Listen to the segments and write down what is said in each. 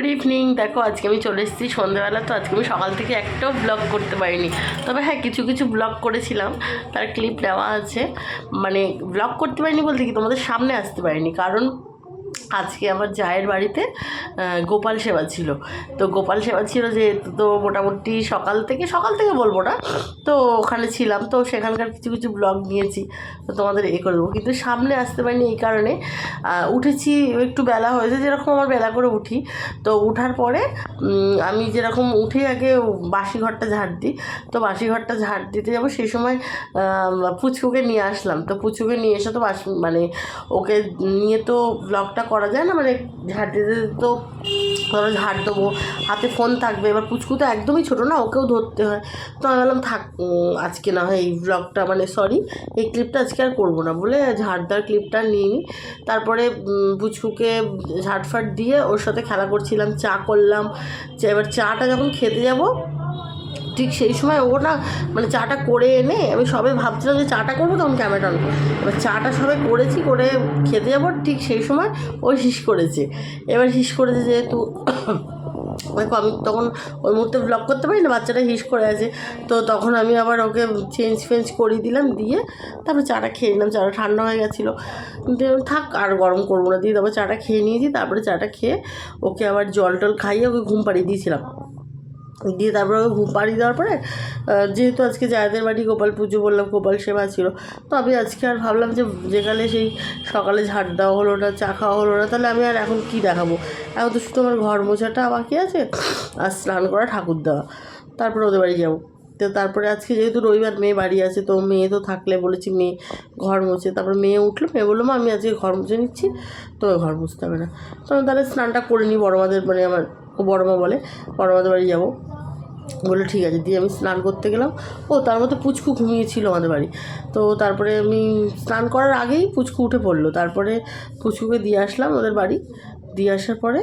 Good evening দেখো, আজকে আমি চলে এসেছি সন্ধ্যাবেলা, তো আজকে আমি সকাল থেকে একটাও ব্লগ করতে পারিনি। তবে হ্যাঁ কিছু কিছু ব্লগ করেছিলাম, তার ক্লিপ নেওয়া আছে। মানে ব্লগ করতে পারিনি বলতে কি, তোমাদের সামনে আসতে পারিনি। কারণ আজকে আমার জায়ের বাড়িতে গোপাল সেবা ছিল। তো গোপাল সেবা ছিল যেহেতু তো মোটামুটি সকাল থেকে সকাল থেকে বলব না, তো ওখানে ছিলাম। তো সেখানকার কিছু কিছু ব্লগ নিয়েছি, তো তোমাদের এ করে দেবো। কিন্তু সামনে আসতে পারিনি এই কারণে উঠেছি, একটু বেলা হয়েছে, যেরকম আমার বেলা করে উঠি। তো উঠার পরে আমি যেরকম উঠে আগে বাসি ঘরটা ঝাড় দিই, তো বাসি ঘরটা ঝাড় দিতে যাব, সেই সময় পুচকুকে নিয়ে আসলাম। তো পুচকুকে নিয়ে এসে তো বাস মানে ওকে নিয়ে তো ব্লগটা করা যায় না মানে ঝাড় দিতে তো ধরো ঝাড় দেবো, হাতে ফোন থাকবে, এবার পুচকু তো একদমই ছোটো না, ওকেও ধরতে হয়। তো আমি বললাম, থাক আজকে না হয় এই ব্লগটা মানে সরি এই ক্লিপটা আজকে আর করব না। বলে ঝাড় দেওয়ার ক্লিপটা নিয়ে নিই তারপরে পুচকুকে ঝাড়ফাট দিয়ে ওর সাথে খেলা করছিলাম, চা করলাম এবার চাটা যখন খেতে যাব ঠিক সেই সময় ও না মানে চাটা করে এনে আমি সবে ভাবছিলাম যে চাটা করব, তখন ক্যামেরাটা অন। এবার চাটা সবে করেছি, করে খেতে যাব ঠিক সেই সময় ও হিস করেছে। এবার হিস করেছে যেহেতু আমি তখন ওই মুহূর্তে ব্লগ করতে পারি না বাচ্চাটা হিস করে আছে। তো তখন আমি আবার ওকে চেঞ্জ ফেঞ্জ করিয়ে দিলাম, দিয়ে তারপরে চাটা খেয়ে নিলাম। চাটা ঠান্ডা হয়ে গেছিল। থাক, আর গরম করব না। দিয়ে তারপর চাটা খেয়ে নিয়েছি, তারপরে চাটা খেয়ে ওকে আবার জল টল খাইয়ে ওকে ঘুম পাড়িয়ে দিয়েছিলাম। দিয়ে তারপরে ঘুম পাড়িয়ে দেওয়ার পরে যেহেতু আজকে জায়দের বাড়ি, গোপাল পুজো বললাম, গোপাল সেবা ছিল তো আমি আজকে আর ভাবলাম যে যেখানে সেই সকালে ঝাড় দেওয়া হলো না, চা খাওয়া হলো না, তাহলে আমি আর এখন কি দেখাবো? এখন তো শুধু আমার ঘর মোছাটা বাকি আছে, আর স্নান করা ঠাকুর দেওয়া। তারপরে ওদের বাড়ি যাব। তো তারপরে আজকে যেহেতু রবিবার মেয়ে বাড়ি আছে, তো মেয়ে তো থাকলে বলেছি মেয়ে ঘর মুছে। তারপর মেয়ে উঠল, মেয়ে বলল, মা, আমি আজকে ঘর মুছে নিচ্ছি তো ঘর মুছতে হবে না। তো আমি তাহলে স্নানটা করে নিই, বড় মাদের মানে আমার বড় মা বলে, বড় মাদের বাড়ি যাব। বলল, ঠিক আছে। দিয়ে আমি স্নান করতে গেলাম। ও তার মধ্যে পুচকু ঘুমিয়েছিল আমাদের বাড়ি। তো তারপরে আমি স্নান করার আগেই পুচকু উঠে পড়ল। তারপরে পুচকুকে দিয়ে আসলাম ওদের বাড়ি। দিয়ে আসার পরে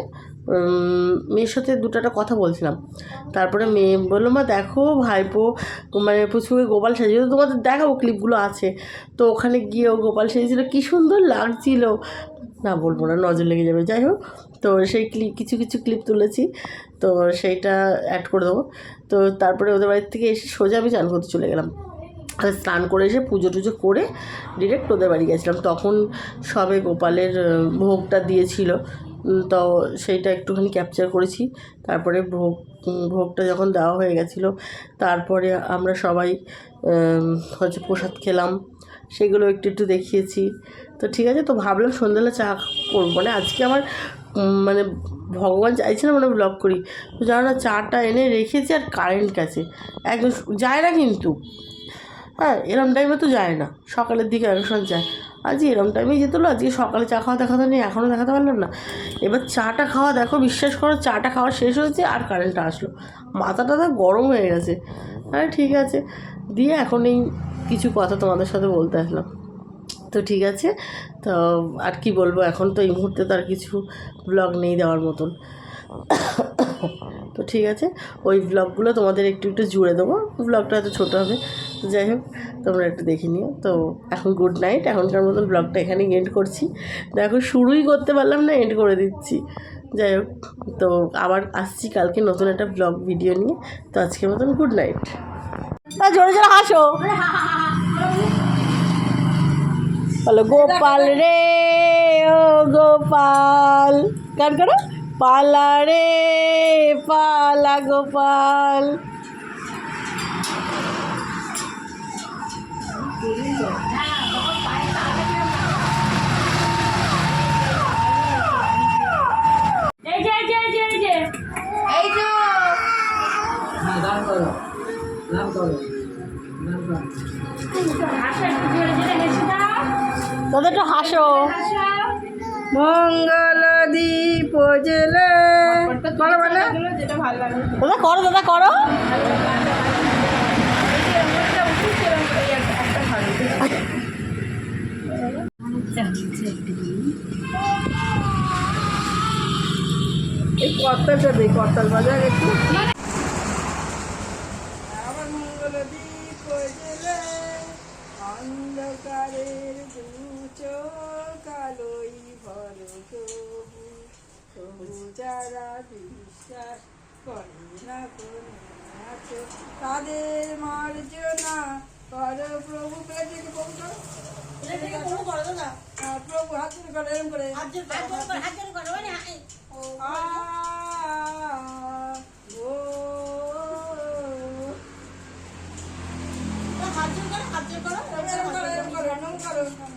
মেয়ের সাথে দুটো একটা কথা বলছিলাম। তারপরে মেয়ে বলল, মা, দেখো ভাইপো মানে পুচকুকে গোপাল সাজিয়ে তোমাদের দেখাবো ক্লিপগুলো আছে। তো ওখানে গিয়েও গোপাল সেজেছিলো। কী সুন্দর লাগছিল। না, বলব না, নজর লেগে যাবে। যাই হোক, তো সেই ক্লিপ, কিছু কিছু ক্লিপ তুলেছি। তো সেইটা অ্যাড করে দেবো। তো তারপরে ওদের বাড়ির থেকে এসে সোজা আমি চান করতে চলে গেলাম। আর স্নান করে এসে পুজো টুজো করে ডিরেক্ট ওদের বাড়ি গেছিলাম। তখন সবে গোপালের ভোগটা দিয়েছিল। তো সেইটা একটুখানি ক্যাপচার করেছি। তারপরে ভোগ ভোগটা যখন দেওয়া হয়ে গেছিল, তারপরে আমরা সবাই হচ্ছে প্রসাদ খেলাম। সেগুলো একটু একটু দেখিয়েছি। তো ঠিক আছে, তো ভাবলাম সন্ধ্যাবেলা চা করব। মানে আজকে আমার মানে ভগবান চাইছে না মানে ব্লগ করি। তো জানো না, চাটা এনে রেখেছি আর কারেন্ট গেছে। একদম যায় না কিন্তু। হ্যাঁ এরম টাইমে তো যায় না। সকালের দিকে এক সময় যায়। আজ এরম টাইমেই যেত না আজকে সকালে চা খাওয়া দেখাতে নেই এখনও দেখাতে পারলাম না। এবার চাটা খাওয়া দেখো, বিশ্বাস করো, চাটা খাওয়া শেষ হয়েছে আর কারেন্টটা আসলো। মাথাটা তো গরম হয়ে গেছে। আরে ঠিক আছে। দিয়ে এখন এই কিছু কথা তোমাদের সাথে বলতে আসলাম। তো ঠিক আছে। তো আর কি বলব, এখন তো এই মুহূর্তে তো আর কিছু ব্লগ নেই দেওয়ার মতন। তো ঠিক আছে, ওই ব্লগগুলো তোমাদের একটু একটু জুড়ে দেবো। ব্লগটা হয়তো ছোটো হবে। যাই হোক, তোমরা একটু দেখে নিও। তো এখন গুড নাইট এখনকার মতন ব্লগটা এখানেই এন্ড করছি। দেখো, শুরুই করতে পারলাম না এন্ড করে দিচ্ছি। যাই হোক, তো আবার আসছি কালকে নতুন একটা ব্লগ ভিডিও নিয়ে। তো আজকের মতন গুড নাইট জোরে জোরে হাসো। বলো, গোপাল রে, ও গোপাল। গান করো। পালা রে পালা গোপাল। হ্যাঁ তোদের একটু হাসো। মঙ্গল দীপ জেলে ভালো লাগে দাদা করো দাদা, করো। এই কর্তালটা দে কর্তাল বাজার একটু। আমার মঙ্গল দীপ জেলে অন্ধকারের দু চোখ আলোই ভর তবু যারা বিশ্বাস করে না কোনো আছে তাদের মার্জনা কর প্রভু। পেয়েছে কি প্রভু করো? হ্যাঁ, প্রভু হাত জোড় করে এরম করে। আ, ও। এরম করো এরম করো নম করো মানে করো। নম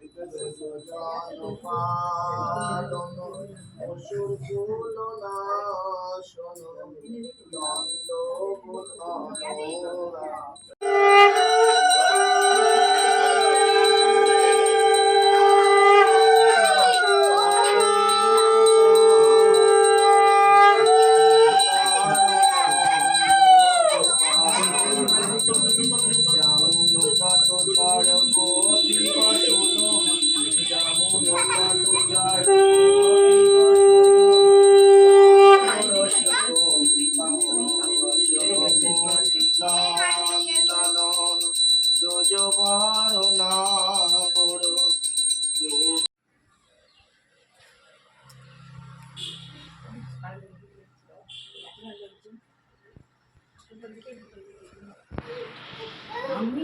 এরম করো এরম দুটো হাতে বড় না বড় আমি